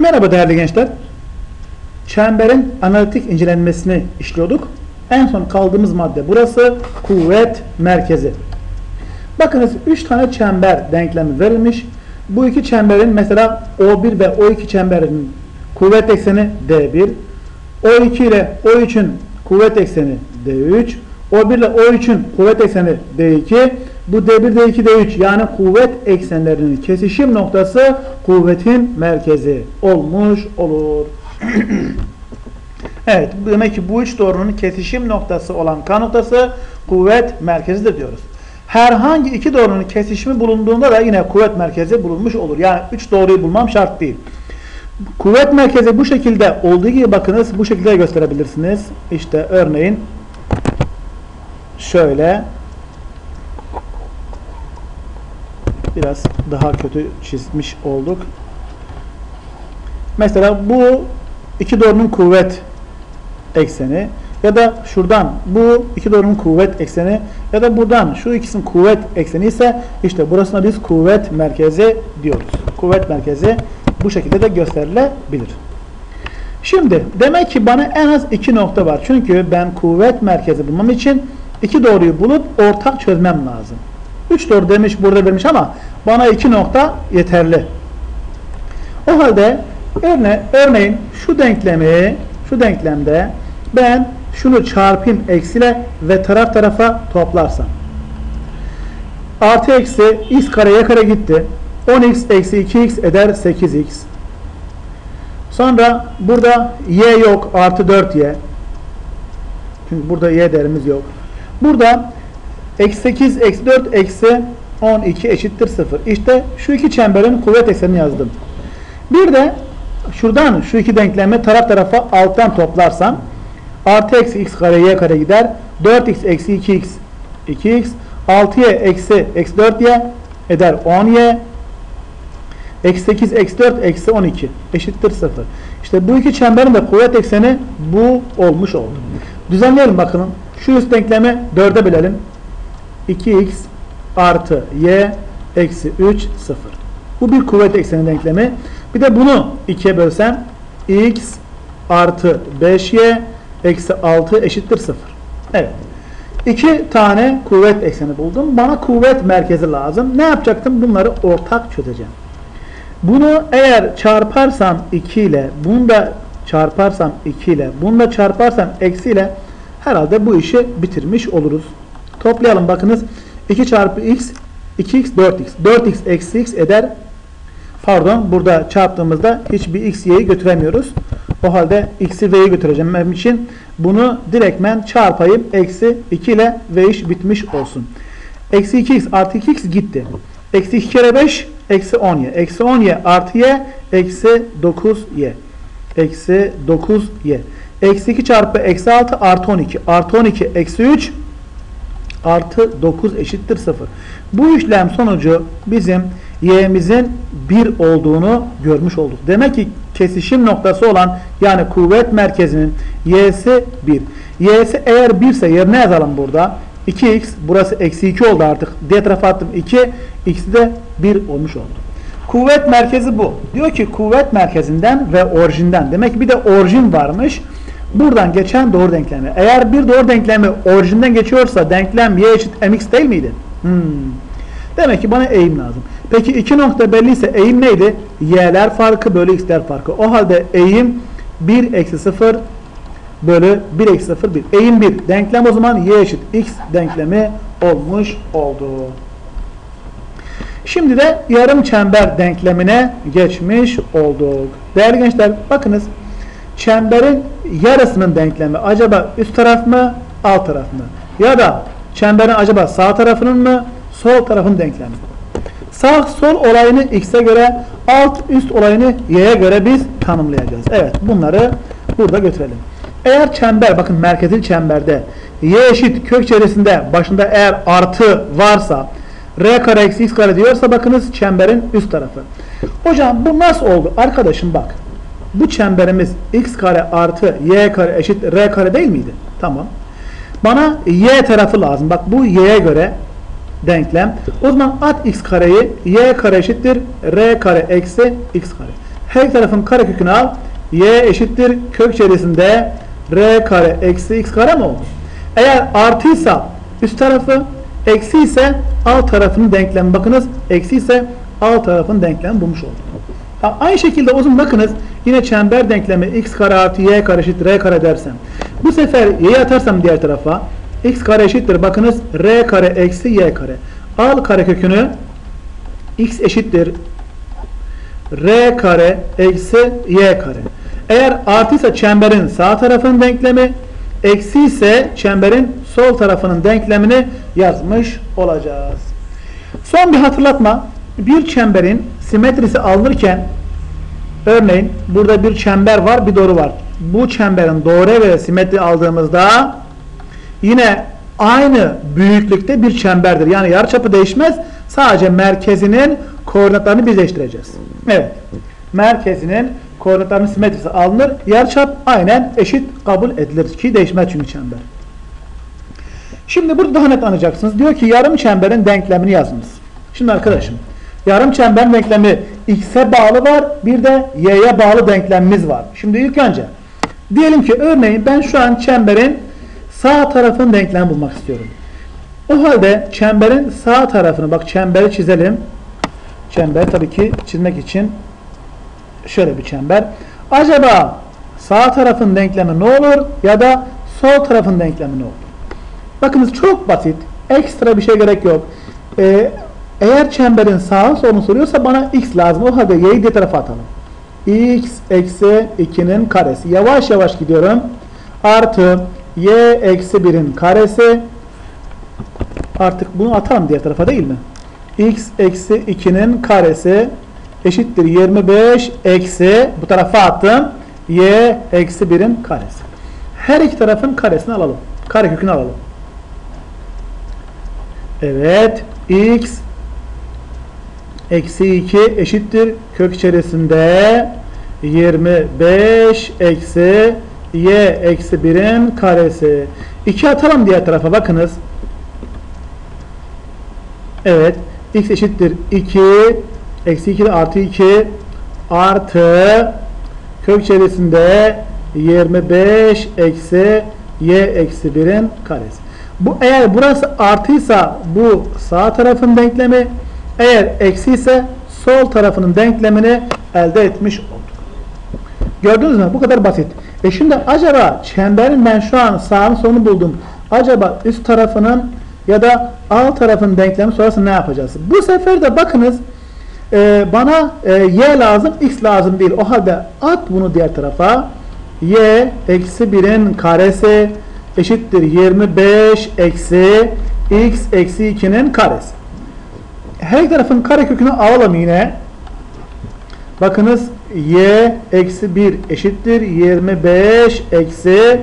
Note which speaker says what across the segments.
Speaker 1: Merhaba değerli gençler. Çemberin analitik incelenmesini işliyorduk. En son kaldığımız madde burası kuvvet merkezi. Bakınız 3 tane çember denklemi verilmiş. Bu iki çemberin mesela O1 ve O2 çemberinin kuvvet ekseni D1, O2 ile O3'ün kuvvet ekseni D3, O1 ile O3'ün kuvvet ekseni D2, bu D1, D2, D3 yani kuvvet eksenlerinin kesişim noktası kuvvetin merkezi olmuş olur. evet demek ki bu üç doğrunun kesişim noktası olan K noktası kuvvet merkezidir diyoruz. Herhangi iki doğrunun kesişimi bulunduğunda da yine kuvvet merkezi bulunmuş olur. Yani üç doğruyu bulmam şart değil. Kuvvet merkezi bu şekilde olduğu gibi bakınız bu şekilde gösterebilirsiniz. İşte örneğin şöyle biraz daha kötü çizmiş olduk. Mesela bu iki doğrunun kuvvet ekseni ya da şuradan bu iki doğrunun kuvvet ekseni ya da buradan şu ikisinin kuvvet ekseni ise işte burasına biz kuvvet merkezi diyoruz. Kuvvet merkezi bu şekilde de gösterilebilir. Şimdi demek ki bana en az iki nokta var. Çünkü ben kuvvet merkezi bulmam için iki doğruyu bulup ortak çözmem lazım. Üç doğru demiş burada vermiş ama bana iki nokta yeterli. O halde örne, örneğin şu denklemi şu denklemde ben şunu çarpayım eksiyle ve taraf tarafa toplarsam. Artı eksi x kare y kare gitti. 10x eksi 2x eder 8x. Sonra burada y yok artı 4y. Çünkü burada y değerimiz yok. Burada eksi 8 eksi 4 eksi 12 eşittir 0. İşte şu iki çemberin kuvvet eksenini yazdım. Bir de şuradan şu iki denklemi taraf tarafa alttan toplarsam artı eksi x kare y kare gider. 4x eksi 2x 2x 6y eksi eksi 4y eder 10y eksi 8 eksi 4 eksi 12 eşittir 0. İşte bu iki çemberin de kuvvet ekseni bu olmuş oldu. Düzenleyelim bakalım. Şu üst denklemi 4'e bölelim. 2x artı y eksi 3 0. Bu bir kuvvet ekseni denklemi. Bir de bunu 2'ye bölsem x artı 5y eksi 6 eşittir 0. Evet. İki tane kuvvet ekseni buldum. Bana kuvvet merkezi lazım. Ne yapacaktım? Bunları ortak çözeceğim. Bunu eğer çarparsam 2 ile, bunu da çarparsam 2 ile, bunu da çarparsam eksi ile herhalde bu işi bitirmiş oluruz. Toplayalım bakınız. 2 çarpı x 2x 4x. 4x eksi x eder. Pardon burada çarptığımızda hiçbir x y'yi götüremiyoruz. O halde x'i v'yi götüreceğim benim için. Bunu direktmen çarpayım. Eksi 2 ile v iş bitmiş olsun. Eksi 2x artı 2x gitti. Eksi 2 kere 5 eksi 10y. Eksi 10y artı y eksi 9y. Eksi 9y. Eksi 2 çarpı eksi 6 artı 12. Artı 12 eksi 3 artı 9 eşittir 0. Bu işlem sonucu bizim y'mizin 1 olduğunu görmüş olduk. Demek ki kesişim noktası olan yani kuvvet merkezinin y'si 1. y'si eğer 1 ise yerine yazalım burada. 2x burası eksi 2 oldu artık. Diğer tarafa attım 2. x'i de 1 olmuş oldu. Kuvvet merkezi bu. Diyor ki kuvvet merkezinden ve orijinden. Demek ki bir de orijin varmış. Buradan geçen doğru denklemi. Eğer bir doğru denklemi orijinden geçiyorsa denklem y eşit mx değil miydi? Hmm. Demek ki bana eğim lazım. Peki iki nokta belliyse eğim neydi? Y'ler farkı bölü x'ler farkı. O halde eğim 1 eksi 0 bölü 1 eksi 0 1. Eğim 1. Denklem o zaman y eşit x denklemi olmuş oldu. Şimdi de yarım çember denklemine geçmiş olduk. Değerli gençler bakınız. Çemberin yarısının denklemi acaba üst taraf mı alt taraf mı? Ya da çemberin acaba sağ tarafının mı sol tarafın denklemi? Sağ sol olayını x'e göre alt üst olayını y'ye göre biz tanımlayacağız. Evet bunları burada götürelim. Eğer çember bakın merkezil çemberde y eşit kök içerisinde başında eğer artı varsa r kare eksi x kare diyorsa bakınız çemberin üst tarafı. Hocam bu nasıl oldu? Arkadaşım bak. Bu çemberimiz x kare artı y kare eşit r kare değil miydi? Tamam. Bana y tarafı lazım. Bak bu y'ye göre denklem. O zaman at x kareyi y kare eşittir r kare eksi x kare. Her tarafın karekökünü al. Y eşittir kök içerisinde R kare eksi X kare mi oldu? Eğer artıysa üst tarafı eksi ise alt tarafının denklemi bakınız eksi ise alt tarafın denklemi bulmuş olduk. Aynı şekilde o zaman bakınız yine çember denklemi x kare artı y kare eşittir r kare dersem bu sefer y'yi atarsam diğer tarafa x kare eşittir bakınız r kare eksi y kare al kare kökünü x eşittir r kare eksi y kare eğer artıysa çemberin sağ tarafının denklemi eksi ise çemberin sol tarafının denklemini yazmış olacağız. Son bir hatırlatma. Bir çemberin simetrisi alınırken örneğin burada bir çember var bir doğru var. Bu çemberin doğru ve simetri aldığımızda yine aynı büyüklükte bir çemberdir. Yani yarıçapı değişmez. Sadece merkezinin koordinatlarını birleştireceğiz. Evet. Merkezinin koordinatlarının simetrisi alınır. Yarıçap aynen eşit kabul edilir ki değişmez çünkü çember. Şimdi burada daha net anlayacaksınız. Diyor ki yarım çemberin denklemini yazınız. Şimdi arkadaşım yarım çember denklemi x'e bağlı var bir de y'ye bağlı denklemimiz var. Şimdi ilk önce diyelim ki örneğin ben şu an çemberin sağ tarafının denklemi bulmak istiyorum. O halde çemberin sağ tarafını bak çemberi çizelim. Çember tabii ki çizmek için şöyle bir çember. Acaba sağ tarafın denklemi ne olur ya da sol tarafın denklemi ne olur? Bakınız çok basit. Ekstra bir şey gerek yok. Ee, eğer çemberin sağın solunu soruyorsa bana x lazım. O halde y'yi diğer tarafa atalım. x eksi 2'nin karesi. Yavaş yavaş gidiyorum. Artı y eksi 1'in karesi. Artık bunu atalım diğer tarafa değil mi? x eksi 2'nin karesi eşittir 25 eksi bu tarafa attım. y eksi 1'in karesi. Her iki tarafın karesini alalım. Karekökünü alalım. Evet. x eksi 2 eşittir kök içerisinde 25 eksi y eksi 1'in karesi. 2 atalım diğer tarafa bakınız. Evet. x eşittir 2 eksi 2 artı 2 artı kök içerisinde 25 eksi y eksi 1'in karesi. Bu eğer burası artıysa bu sağ tarafın denklemi eğer eksi ise sol tarafının denklemini elde etmiş olduk. Gördünüz mü? Bu kadar basit. E şimdi acaba çemberin ben şu an sağın sonunu buldum. Acaba üst tarafının ya da alt tarafın denklemi sonrası ne yapacağız? Bu sefer de bakınız e, bana e, y lazım, x lazım değil. O halde at bunu diğer tarafa. y eksi 1'in karesi eşittir 25 eksi x eksi 2'nin karesi. Her tarafın karekökünü alalım yine. Bakınız y eksi 1 eşittir 25 eksi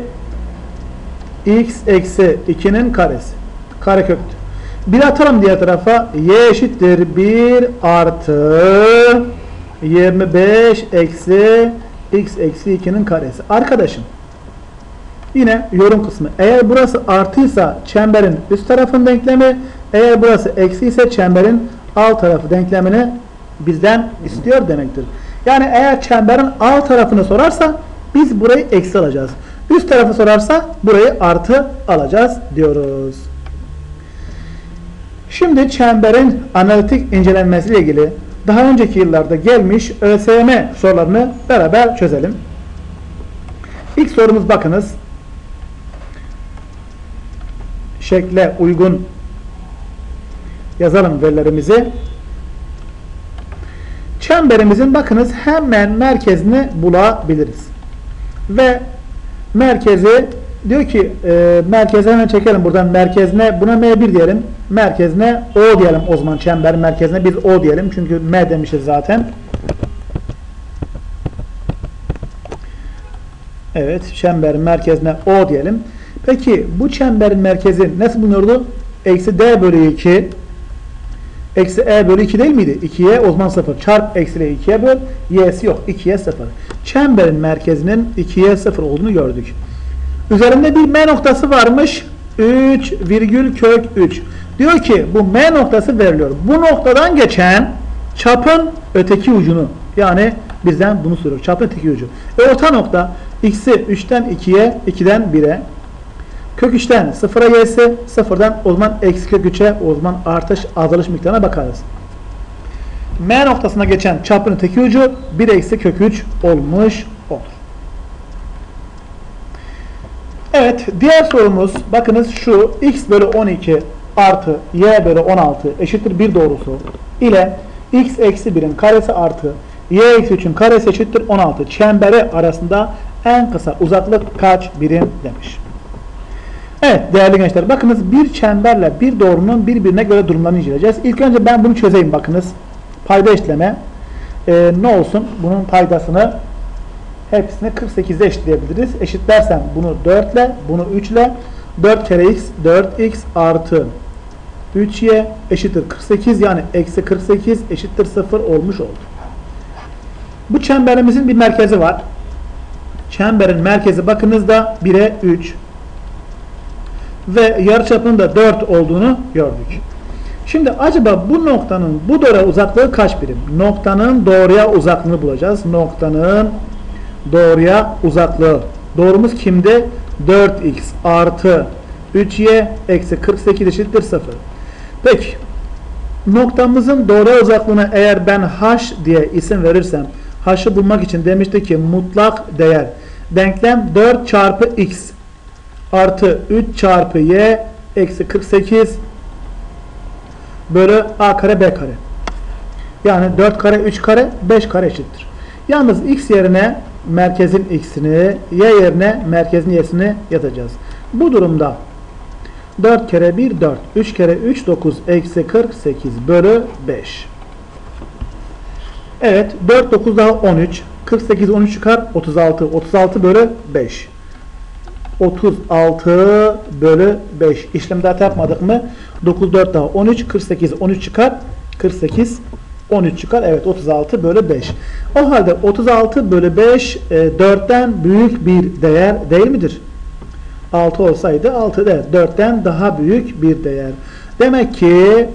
Speaker 1: x eksi 2'nin karesi. Kareköktür. Bir atalım diğer tarafa. y eşittir 1 artı 25 eksi x eksi 2'nin karesi. Arkadaşım Yine yorum kısmı. Eğer burası artıysa çemberin üst tarafın denklemi, eğer burası eksi ise çemberin alt tarafı denklemini bizden istiyor demektir. Yani eğer çemberin alt tarafını sorarsa biz burayı eksi alacağız. Üst tarafı sorarsa burayı artı alacağız diyoruz. Şimdi çemberin analitik incelenmesiyle ilgili daha önceki yıllarda gelmiş ÖSYM sorularını beraber çözelim. İlk sorumuz bakınız şekle uygun yazalım verilerimizi. Çemberimizin bakınız hemen merkezini bulabiliriz. Ve merkezi diyor ki e, merkeze hemen çekelim buradan merkezine buna M1 diyelim. Merkezine O diyelim o zaman çember merkezine biz O diyelim. Çünkü M demişiz zaten. Evet çemberin merkezine O diyelim. Peki bu çemberin merkezi nasıl bulunuyordu? Eksi d bölü 2 eksi e bölü 2 değil miydi? 2'ye o zaman 0. Çarp eksiyle 2'ye böl. Y'si yok. 2'ye 0. Çemberin merkezinin 2'ye 0 olduğunu gördük. Üzerinde bir M noktası varmış. 3 virgül kök 3. Diyor ki bu M noktası veriliyor. Bu noktadan geçen çapın öteki ucunu yani bizden bunu soruyor. Çarpının tek ucu. E orta nokta x'i 3'ten 2'ye, 2'den 1'e. Kök 3'ten 0'a gelse 0'dan o zaman eksi kök 3'e o zaman artış azalış miktarına bakarız. M noktasına geçen çarpının tek ucu 1 eksi kök 3 olmuş olur. Evet diğer sorumuz bakınız şu x bölü 12 artı y bölü 16 eşittir 1 doğrusu ile x eksi 1'in karesi artı y eksi 3'ün karesi eşittir 16 çemberi arasında en kısa uzaklık kaç birim demiş. Evet değerli gençler bakınız bir çemberle bir doğrunun birbirine göre durumlarını inceleyeceğiz. İlk önce ben bunu çözeyim bakınız. Payda işleme. Ee, ne olsun? Bunun paydasını hepsini 48'de eşitleyebiliriz. Eşitlersem bunu 4 ile bunu 3 ile 4 kere x 4x artı 3y eşittir 48 yani eksi 48 eşittir 0 olmuş oldu. Bu çemberimizin bir merkezi var. Çemberin merkezi bakınızda 1'e 3 ve yarıçapının da 4 olduğunu gördük. Şimdi acaba bu noktanın bu doğruya uzaklığı kaç birim? Noktanın doğruya uzaklığını bulacağız. Noktanın doğruya uzaklığı. Doğrumuz kimde? 4x artı 3y eksi 48 eşittir 0. Peki noktamızın doğruya uzaklığına eğer ben h diye isim verirsem h'ı bulmak için demişti ki mutlak değer denklem 4 çarpı x artı 3 çarpı y eksi 48 bölü a kare b kare. Yani 4 kare 3 kare 5 kare eşittir. Yalnız x yerine merkezin x'ini y yerine merkezin y'sini yazacağız. Bu durumda 4 kere 1 4 3 kere 3 9 eksi 48 bölü 5. Evet 4 9 daha 13 48 13 çıkar 36 36 bölü 5. 36 bölü 5. İşlem daha yapmadık mı? 9 4 daha 13 48 13 çıkar 48 13 çıkar. Evet 36 bölü 5. O halde 36 bölü 5 e, 4'ten büyük bir değer değil midir? 6 olsaydı 6 değer. 4'ten daha büyük bir değer. Demek ki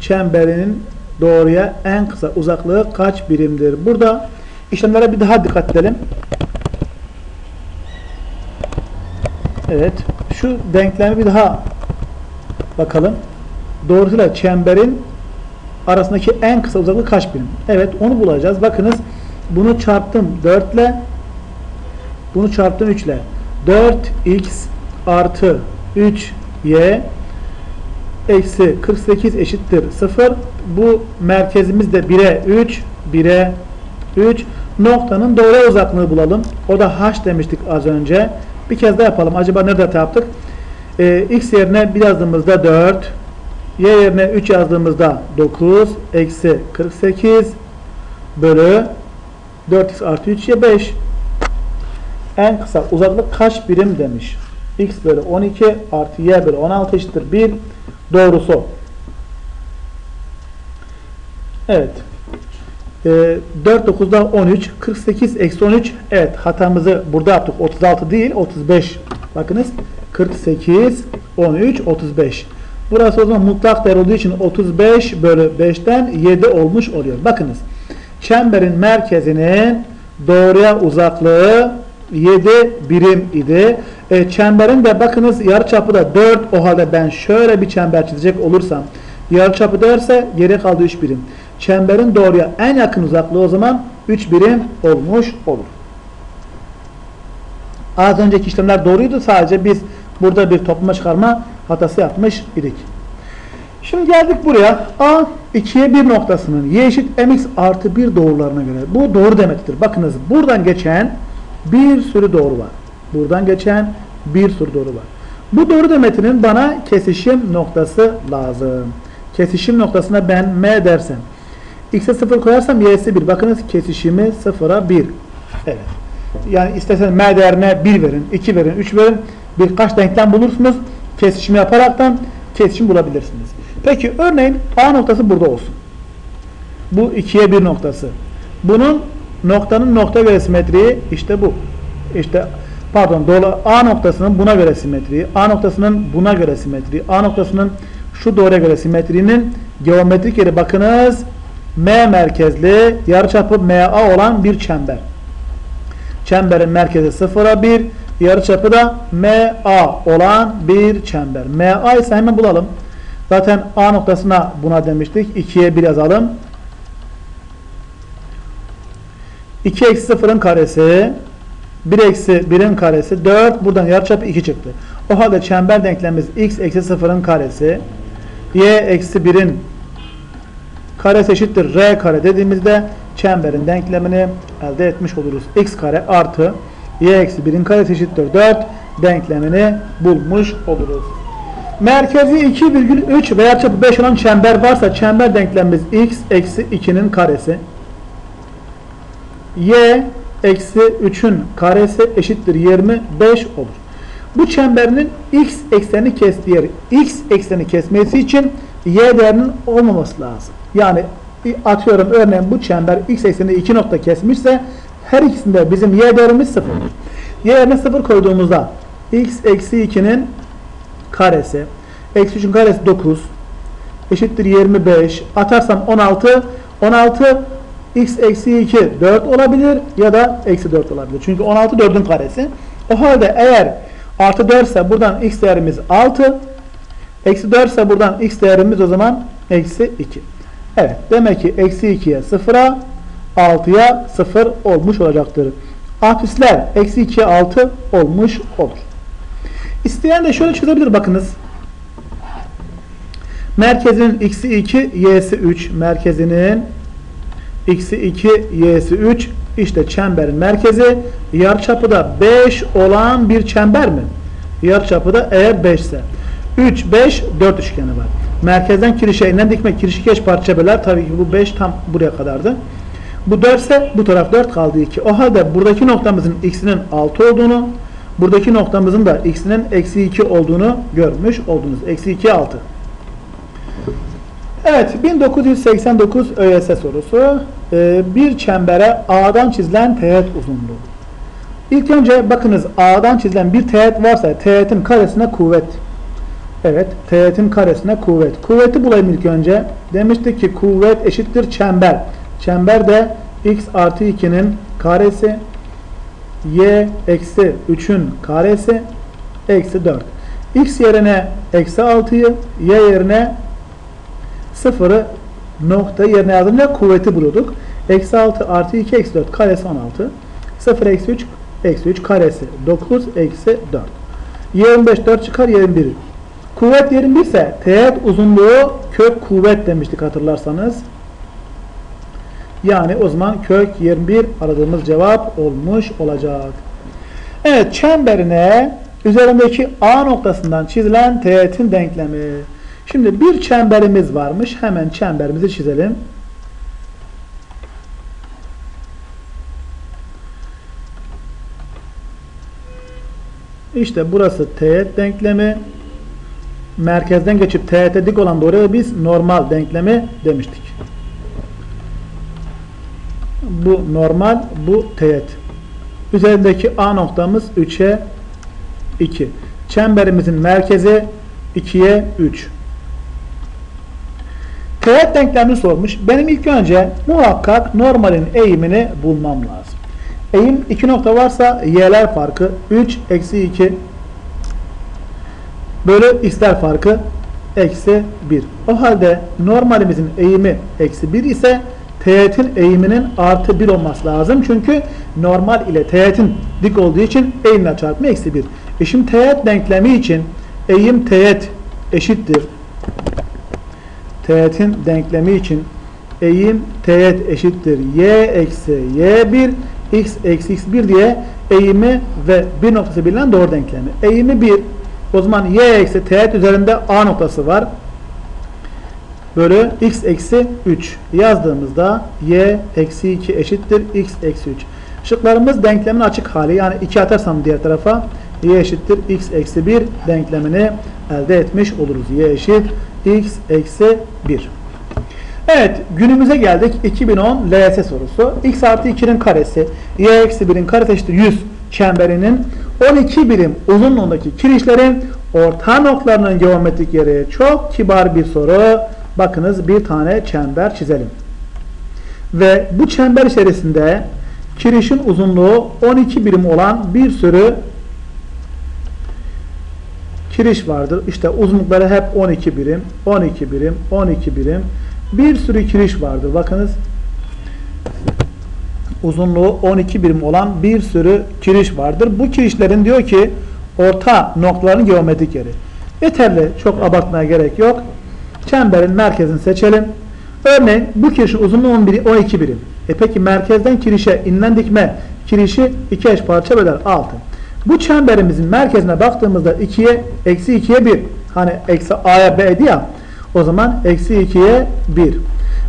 Speaker 1: çemberinin doğruya en kısa uzaklığı kaç birimdir? Burada işlemlere bir daha dikkat edelim. Evet. Şu denklemi bir daha bakalım. Doğrusuyla çemberin arasındaki en kısa uzaklık kaç birim? Evet onu bulacağız. Bakınız bunu çarptım 4 ile bunu çarptım 3 ile 4x artı 3y eksi 48 eşittir 0. Bu merkezimiz de 1'e 3 1'e 3 noktanın doğru uzaklığını bulalım. O da h demiştik az önce. Bir kez daha yapalım. Acaba nerede hata yaptık? Ee, x yerine 1 yazdığımızda 4 y yerine 3 yazdığımızda 9 eksi 48 bölü 4x artı 3y 5 en kısa uzaklık kaç birim demiş. x bölü 12 artı y bölü 16 eşittir 1 doğrusu. Evet. E, 4 9'da 13 48 eksi 13 evet hatamızı burada yaptık. 36 değil 35 bakınız 48 13 35 burası o zaman mutlak değer olduğu için 35 bölü 5'ten 7 olmuş oluyor. Bakınız çemberin merkezinin doğruya uzaklığı 7 birim idi. E, çemberin de bakınız yarıçapı da 4 o halde ben şöyle bir çember çizecek olursam yarıçapı 4 ise geri kaldı 3 birim. Çemberin doğruya en yakın uzaklığı o zaman 3 birim olmuş olur. Az önceki işlemler doğruydu. Sadece biz burada bir toplama çıkarma hatası yapmış idik. Şimdi geldik buraya. A 2'ye 1 noktasının y eşit mx artı 1 doğrularına göre. Bu doğru demektir. Bakınız buradan geçen bir sürü doğru var. Buradan geçen bir sürü doğru var. Bu doğru demetinin bana kesişim noktası lazım. Kesişim noktasına ben m dersem x'e 0 koyarsam y'si 1. Bakınız kesişimi 0'a 1. Evet. Yani istersen m değerine 1 verin, 2 verin, 3 verin. Birkaç denklem bulursunuz. Kesişimi yaparaktan kesişim bulabilirsiniz. Peki örneğin A noktası burada olsun. Bu 2'ye 1 noktası. Bunun noktanın nokta göre simetriği işte bu. İşte pardon dola A noktasının buna göre simetriği, A noktasının buna göre simetriği, A noktasının şu doğruya göre simetriğinin geometrik yeri bakınız M merkezli yarıçapı MA olan bir çember. Çemberin merkezi 0'a 1, yarıçapı da MA olan bir çember. MA ise hemen bulalım. Zaten A noktasına buna demiştik. 2'ye 1 yazalım. 2 eksi 0'ın karesi 1 eksi 1'in karesi 4. Buradan yarıçapı 2 çıktı. O halde çember denklemimiz x eksi 0'ın karesi y eksi 1'in karesi eşittir r kare dediğimizde çemberin denklemini elde etmiş oluruz. x kare artı y eksi 1'in karesi eşittir 4 denklemini bulmuş oluruz. Merkezi 2,3 veya çapı 5 olan çember varsa çember denklemimiz x eksi 2'nin karesi y eksi 3'ün karesi eşittir 25 olur. Bu çemberinin x ekseni kestiği yer x ekseni kesmesi için y değerinin olmaması lazım. Yani atıyorum örneğin bu çember x ekseninde 2 nokta kesmişse her ikisinde bizim y değerimiz 0. y yerine 0 koyduğumuzda x eksi 2'nin karesi eksi 3'ün karesi 9 eşittir 25 atarsam 16 16 x eksi 2 4 olabilir ya da eksi 4 olabilir. Çünkü 16 4'ün karesi. O halde eğer artı 4 ise buradan x değerimiz 6 eksi 4 ise buradan x değerimiz o zaman eksi 2. Evet demek ki eksi 2'ye 0'a 6'ya 0 olmuş olacaktır. Apisler eksi 2'ye 6 olmuş olur. İsteyen de şöyle çözebilir bakınız. Merkezinin x'i 2 y'si 3 merkezinin x'i 2 y'si 3 işte çemberin merkezi yarıçapı da 5 olan bir çember mi? Yarıçapı da eğer 5 ise 3 5 4 üçgeni var. Merkezden kirişe inen dikme kirişikeş parça böler. Tabii ki bu 5 tam buraya kadardı. Bu 4 ise bu taraf 4 kaldı 2. O halde buradaki noktamızın x'inin 6 olduğunu buradaki noktamızın da x'inin eksi 2 olduğunu görmüş oldunuz. Eksi 2 6. Evet 1989 ÖSS sorusu ee, bir çembere A'dan çizilen teğet uzunluğu. İlk önce bakınız A'dan çizilen bir teğet varsa teğetin karesine kuvvet. Evet teğetin karesine kuvvet. Kuvveti bulayım ilk önce. Demiştik ki kuvvet eşittir çember. Çember de x artı 2'nin karesi y eksi 3'ün karesi eksi 4. x yerine eksi 6'yı y yerine sıfırı nokta yerine yazdığında kuvveti buluyorduk. Eksi 6 artı 2 eksi 4 karesi 16. 0 eksi 3 eksi 3 karesi 9 eksi 4. 25 4 çıkar 21. Kuvvet 21 ise teğet uzunluğu kök kuvvet demiştik hatırlarsanız. Yani o zaman kök 21 aradığımız cevap olmuş olacak. Evet çemberine üzerindeki A noktasından çizilen teğetin denklemi. Şimdi bir çemberimiz varmış. Hemen çemberimizi çizelim. İşte burası teğet denklemi. Merkezden geçip teğete dik olan doğruya biz normal denklemi demiştik. Bu normal, bu teğet. Üzerindeki A noktamız 3'e 2. Çemberimizin merkezi 2'ye 3. Teğet denklemini sormuş. Benim ilk önce muhakkak normalin eğimini bulmam lazım. Eğim 2 nokta varsa y'ler farkı 3 eksi 2 bölü x'ler farkı eksi 1. O halde normalimizin eğimi eksi 1 ise teğetin eğiminin artı 1 olması lazım. Çünkü normal ile teğetin dik olduğu için eğimle çarpımı eksi 1. E şimdi teğet denklemi için eğim teğet eşittir teğetin denklemi için eğim teğet eşittir y eksi y1 x eksi x1 diye eğimi ve bir noktası bilinen doğru denklemi. Eğimi 1 o zaman y eksi teğet üzerinde a noktası var. Bölü x eksi 3 yazdığımızda y eksi 2 eşittir x eksi 3. Şıklarımız denklemin açık hali yani 2 atarsam diğer tarafa y eşittir x eksi 1 denklemini elde etmiş oluruz. y eşit x eksi 1. Evet günümüze geldik. 2010 LS sorusu. x artı 2'nin karesi y eksi 1'in karesi eşittir 100 çemberinin 12 birim uzunluğundaki kirişlerin orta noktalarının geometrik yeri çok kibar bir soru. Bakınız bir tane çember çizelim. ve bu çember içerisinde kirişin uzunluğu 12 birim olan bir sürü kiriş vardır. İşte uzunlukları hep 12 birim, 12 birim, 12 birim. Bir sürü kiriş vardır. Bakınız uzunluğu 12 birim olan bir sürü kiriş vardır. Bu kirişlerin diyor ki orta noktaların geometrik yeri. Yeterli. Çok abartmaya gerek yok. Çemberin merkezini seçelim. Örneğin bu kirişin uzunluğu 11, 12 birim. E peki merkezden kirişe inilen dikme kirişi iki eş parça böler 6. Bu çemberimizin merkezine baktığımızda 2'ye eksi 2'ye 1. Hani eksi a'ya b'di ya. O zaman eksi 2'ye 1.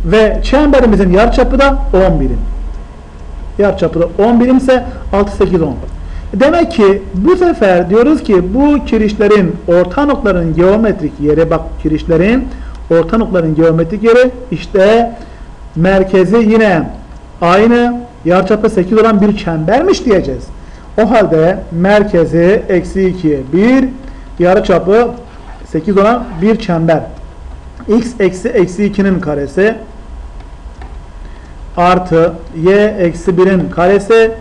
Speaker 1: Ve çemberimizin yarıçapı da 10 birim. Yarıçapı da 10 birimse 6, 8, 10. Demek ki bu sefer diyoruz ki bu kirişlerin orta noktaların geometrik yeri bak kirişlerin orta noktaların geometrik yeri işte merkezi yine aynı yarıçapı 8 olan bir çembermiş diyeceğiz. O halde merkezi eksi 2'ye 1 yarıçapı 8 olan bir çember. x eksi eksi 2'nin karesi artı y eksi 1'in karesi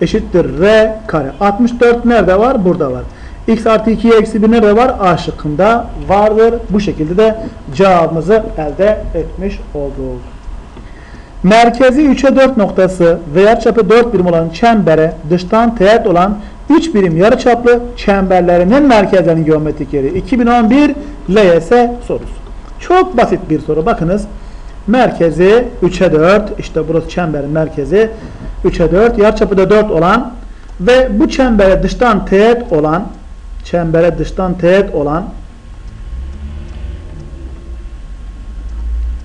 Speaker 1: eşittir r kare. 64 nerede var? Burada var. x artı 2 eksi 1 nerede var? A şıkkında vardır. Bu şekilde de cevabımızı elde etmiş olduk. Merkezi 3'e 4 noktası ve yarıçapı 4 birim olan çembere dıştan teğet olan 3 birim yarıçaplı çemberlerinin merkezlerinin geometrik yeri 2011 LYS sorusu. Çok basit bir soru. Bakınız merkezi 3'e 4 işte burası çemberin merkezi 3'e 4 yarıçapı da 4 olan ve bu çembere dıştan teğet olan çembere dıştan teğet olan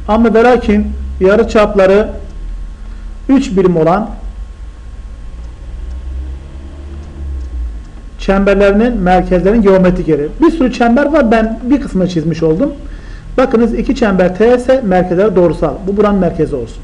Speaker 1: ama ve lakin yarı çapları 3 birim olan çemberlerinin merkezlerinin geometrik yeri. Bir sürü çember var. Ben bir kısmını çizmiş oldum. Bakınız iki çember T ise merkezler doğrusal. Bu buranın merkezi olsun.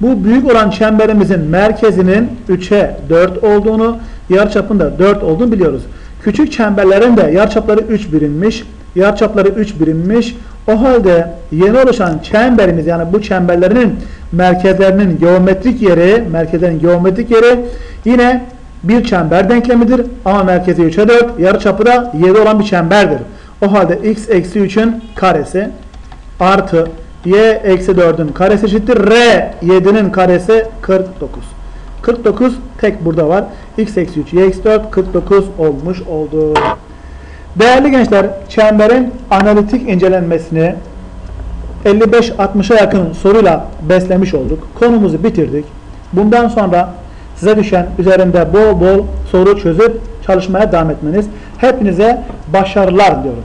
Speaker 1: Bu büyük olan çemberimizin merkezinin 3'e 4 olduğunu, yarıçapın da 4 olduğunu biliyoruz. Küçük çemberlerin de yarıçapları 3 birimmiş. Yarıçapları 3 birimmiş. O halde yeni oluşan çemberimiz yani bu çemberlerinin merkezlerinin geometrik yeri, merkezlerin geometrik yeri yine bir çember denklemidir. Ama merkezi 3'e 4, yarıçapı da 7 olan bir çemberdir. O halde x eksi 3'ün karesi artı y eksi 4'ün karesi eşittir. r 7'nin karesi 49. 49 tek burada var. x eksi 3, y eksi 4, 49 olmuş oldu. Değerli gençler, çemberin analitik incelenmesini 55-60'a yakın soruyla beslemiş olduk. Konumuzu bitirdik. Bundan sonra size düşen üzerinde bol bol soru çözüp çalışmaya devam etmeniz. Hepinize başarılar diliyorum.